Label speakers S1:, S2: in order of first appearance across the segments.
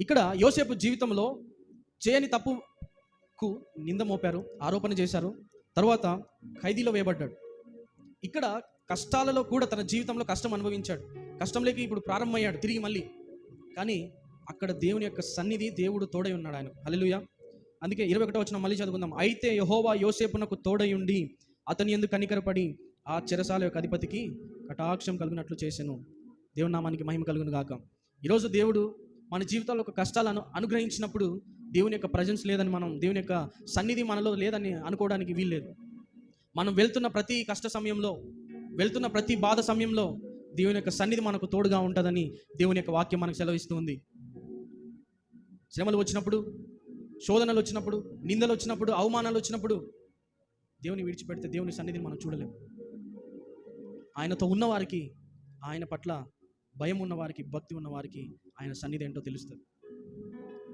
S1: ఇక్కడ యోసేపు జీవితంలో చేయని తప్పుకు నింద మోపారు ఆరోపణ చేశారు. తర్వాత ఖైదీలో వేయబడ్డాడు. ఇక్కడ కష్టాలలో కూడా తన జీవితంలో కష్టం అనుభవించాడు. కష్టంలోకి ఇప్పుడు ప్రారంభమయ్యాడు తిరిగి మళ్ళీ. కానీ అక్కడ దేవుని యొక్క సన్నిధి దేవుడు తోడై ఉన్నాడు ఆయన. హల్లెలూయా. అందుకే ఇరవై ఒకటో వచ్చిన మళ్ళీ చదువుకుందాం. అయితే యహోవా యోసేపునకు తోడై ఉండి అతని ఎందుకు కనికరపడి ఆ చెరసాల యొక్క అధిపతికి కటాక్షం కలిగినట్లు చేశాను దేవునామానికి మహిమ కలుగును గాక. ఈరోజు దేవుడు మన జీవితాల్లో ఒక కష్టాలను అనుగ్రహించినప్పుడు దేవుని యొక్క ప్రజెన్స్ లేదని మనం దేవుని యొక్క సన్నిధి మనలో లేదని అనుకోవడానికి వీల్లేదు. మనం వెళ్తున్న ప్రతి కష్ట సమయంలో వెళ్తున్న ప్రతి బాధ సమయంలో దేవుని యొక్క సన్నిధి మనకు తోడుగా ఉంటుందని దేవుని యొక్క వాక్యం మనకు సెలవిస్తుంది. శ్రమలు వచ్చినప్పుడు శోధనలు వచ్చినప్పుడు నిందలు వచ్చినప్పుడు అవమానాలు వచ్చినప్పుడు దేవుని విడిచిపెడితే దేవుని సన్నిధిని మనం చూడలేము ఆయనతో ఉన్నవారికి ఆయన పట్ల భయం ఉన్నవారికి భక్తి ఉన్నవారికి ఆయన సన్నిధి ఏంటో తెలుస్తుంది.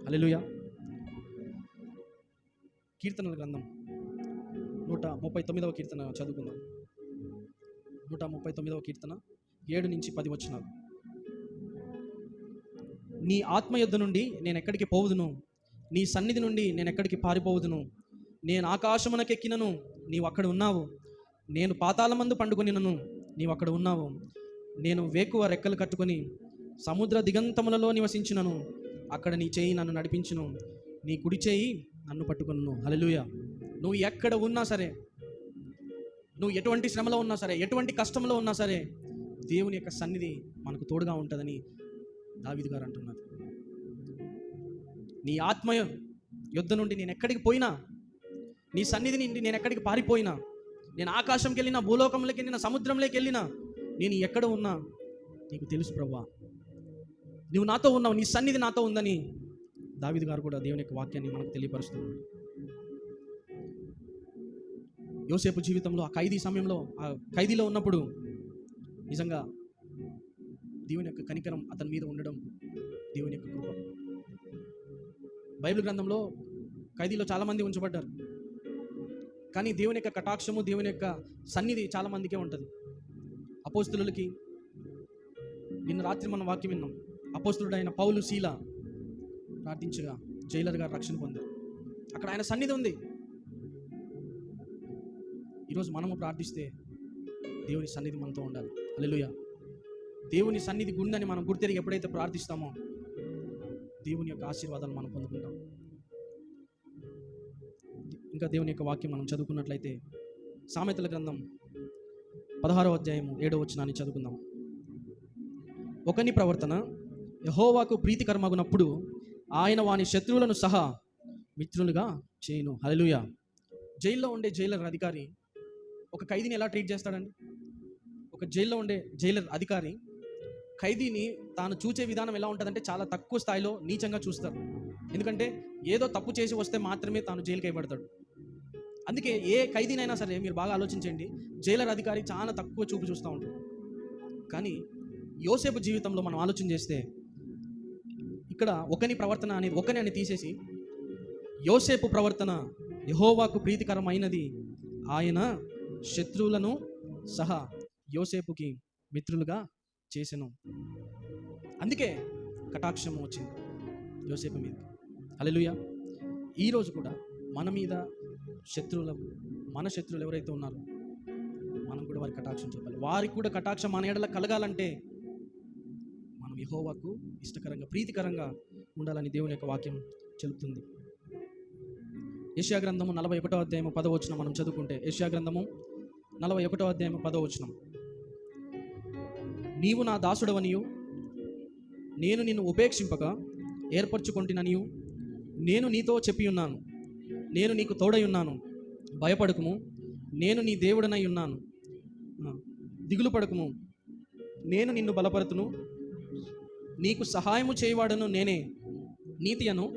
S1: అలెలుయ కీర్తనల గ్రంథం నూట ముప్పై తొమ్మిదవ కీర్తన చదువుకుందాం. నూట ముప్పై తొమ్మిదవ కీర్తన ఏడు నుంచి పది వచ్చినాలు నీ ఆత్మ యుద్ధ నుండి నేను ఎక్కడికి పోవుదును? నీ సన్నిధి నుండి నేను ఎక్కడికి పారిపోవుదును? నేను ఆకాశమునకెక్కినను నీవు అక్కడ ఉన్నావు. నేను పాతాళమందు పండుకొనినను నీవు అక్కడ ఉన్నావు. నేను వేకువ రెక్కలు కట్టుకొని సముద్ర దిగంతములలో నివసించినను. అక్కడ నీ చేయి నన్ను నడిపించును. నీ కుడి చేయి నన్ను పట్టుకును హలలుయ నువ్వు ఎక్కడ ఉన్నా సరే నువ్వు ఎటువంటి శ్రమలో ఉన్నా సరే ఎటువంటి కష్టంలో ఉన్నా సరే దేవుని యొక్క సన్నిధి మనకు తోడుగా ఉంటుందని దావిదు గారు అంటున్నారు. నీ ఆత్మ యుద్ధ నుండి నేను ఎక్కడికి పోయినా నీ సన్నిధి నుండి నేను ఎక్కడికి పారిపోయినా నేను ఆకాశంకి వెళ్ళినా భూలోకంలోకి వెళ్ళినా సముద్రంలోకి వెళ్ళినా నేను ఎక్కడ ఉన్నా నీకు తెలుసు ప్రభా. నువ్వు నాతో ఉన్నావు నీ సన్నిధి నాతో ఉందని దావిద్ గారు కూడా దేవుని యొక్క వాక్యాన్ని మనకు తెలియపరుస్తున్నాడు యోసేపు జీవితంలో ఆ ఖైదీ సమయంలో ఆ ఖైదీలో ఉన్నప్పుడు నిజంగా దేవుని యొక్క కనికరం అతని మీద ఉండడం దేవుని యొక్క కృప. బైబిల్ గ్రంథంలో ఖైదీలో చాలామంది ఉంచబడ్డారు. కానీ దేవుని యొక్క కటాక్షము దేవుని యొక్క సన్నిధి చాలామందికే ఉంటుంది. అపోస్తులకి నిన్న రాత్రి మనం వాక్యం విన్నాం. అపోస్తులుడైన పౌలు శీల ప్రార్థించగా జైలర్ గారు రక్షణ పొందారు. అక్కడ ఆయన సన్నిధి ఉంది. ఈరోజు మనము ప్రార్థిస్తే దేవుని సన్నిధి మనతో ఉండాలి. అల్లెలుయ దేవుని సన్నిధి గుండని మనం గుర్తెరిగి ఎప్పుడైతే ప్రార్థిస్తామో దేవుని యొక్క ఆశీర్వాదాలు మనం పొందుకుంటాం. ఇంకా దేవుని యొక్క వాక్యం మనం చదువుకున్నట్లయితే సామెతల గ్రంథం పదహారవ అధ్యాయము ఏడవ వచనాన్ని చదువుకుందాం. ఒకని ప్రవర్తన యహోవాకు ప్రీతికరమగునప్పుడు ఆయన వాని శత్రువులను సహా మిత్రులుగా చేయను. హలలుయ జైల్లో ఉండే జైలర్ అధికారి ఒక ఖైదీని ఎలా ట్రీట్ చేస్తాడండి? ఒక జైల్లో ఉండే జైలర్ అధికారి ఖైదీని తాను చూచే విధానం ఎలా ఉంటుందంటే చాలా తక్కువ స్థాయిలో నీచంగా చూస్తారు. ఎందుకంటే ఏదో తప్పు చేసి వస్తే మాత్రమే తాను జైలుకి వేయబడతాడు అందుకే ఏ ఖైదీనైనా సరే మీరు బాగా ఆలోచించండి జైలర్ అధికారి చాలా తక్కువ చూపు చూస్తూ ఉంటాడు. కానీ యోసేపు జీవితంలో మనం ఆలోచన చేస్తే ఇక్కడ ఒకని ప్రవర్తన అనేది ఒకని అని తీసేసి యోసేపు ప్రవర్తన యహోవాకు ప్రీతికరమైనది ఆయన శత్రువులను సహా యోసేపుకి మిత్రులుగా చేసెను. అందుకే కటాక్షం వచ్చింది యోసేపు మీద. అలెలుయ ఈరోజు కూడా మన మీద శత్రువులకు మన శత్రువులు ఎవరైతే ఉన్నారో మనం కూడా వారికి కటాక్షం చెప్పాలి వారికి కూడా కటాక్షం మన ఎడల కలగాలంటే మనం యహోవాకు ఇష్టకరంగా ప్రీతికరంగా ఉండాలని దేవుని యొక్క వాక్యం చెబుతుంది. ఏషియా గ్రంథము నలభై ఒకటో అధ్యాయము పదవచనం మనం చదువుకుంటే ఏషియా గ్రంథము నలభై ఒకటో అధ్యాయము పదవచనం నీవు నా దాసుడవనియు నేను నిన్ను ఉపేక్షింపక ఏర్పరచుకొంటిననియు నేను నీతో చెప్పి ఉన్నాను నేను నీకు తోడై ఉన్నాను. భయపడకుము నేను నీ దేవుడనై ఉన్నాను. దిగులు పడకుము. నేను నిన్ను బలపరతును. నీకు సహాయము చేయవాడను నేనే. నీతియను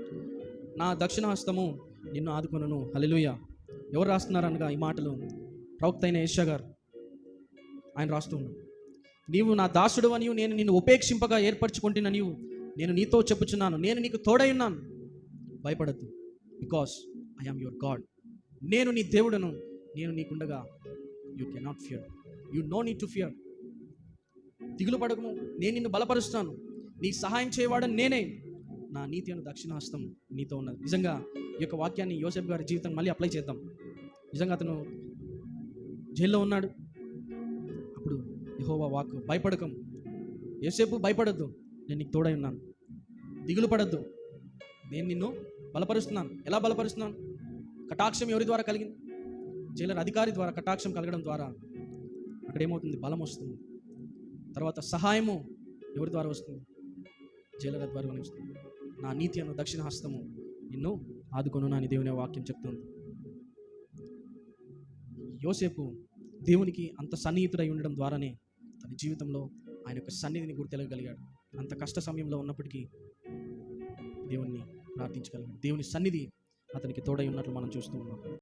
S1: నా దక్షిణ హస్తము నిన్ను ఆదుకొనును. హలలుయ ఎవరు రాస్తున్నారనగా ఈ మాటలు? ప్రవక్త అయిన గారు. ఆయన రాస్తున్నాడు నీవు నా దాసుడు అని నేను నిన్ను ఉపేక్షింపగా ఏర్పరచుకుంటున్న నీవు నేను నీతో చెప్పుచున్నాను. నేను నీకు తోడై ఉన్నాను. భయపడద్దు. Because I am your God. నేను నీ దేవుడను నేను నీకుండగా you cannot fear you no need to fear దిగులు పడకము నేను నిన్ను బలపరుస్తాను. నీకు సహాయం చేయవాడని నేనే. నా నీతి అను దక్షిణాస్తం నీతో ఉన్నది. నిజంగా ఈ యొక్క వాక్యాన్ని యోసెఫ్ గారి జీవితం మళ్ళీ అప్లై చేద్దాం. నిజంగా అతను జైల్లో ఉన్నాడు. అప్పుడు యహోవా వాక్ భయపడకం. యోసేపు భయపడద్దు. నేను నీకు తోడై ఉన్నాను. దిగులు పడద్దు. నేను నిన్ను బలపరుస్తున్నాను. ఎలా బలపరుస్తున్నాను? కటాక్షం ఎవరి ద్వారా కలిగింది? జైలర్ అధికారి ద్వారా కటాక్షం కలగడం ద్వారా అక్కడ ఏమవుతుంది బలం వస్తుంది. తర్వాత సహాయము ఎవరి ద్వారా వస్తుంది? జైలర్ ద్వారా వస్తుంది. నా నీతి అన్న దక్షిణ హస్తము నిన్ను ఆదుకొను నాని దేవుని వాక్యం చెప్తుంది. యోసేపు దేవునికి అంత సన్నిహితుడై ఉండడం ద్వారానే తన జీవితంలో ఆయన యొక్క సన్నిధిని గుర్తెలగలిగాడు అంత కష్ట సమయంలో ఉన్నప్పటికీ దేవుణ్ణి ప్రార్థించగలిగాడు. దేవుని సన్నిధి అతనికి తోడై ఉన్నట్లు మనం చూస్తూ ఉన్నాం.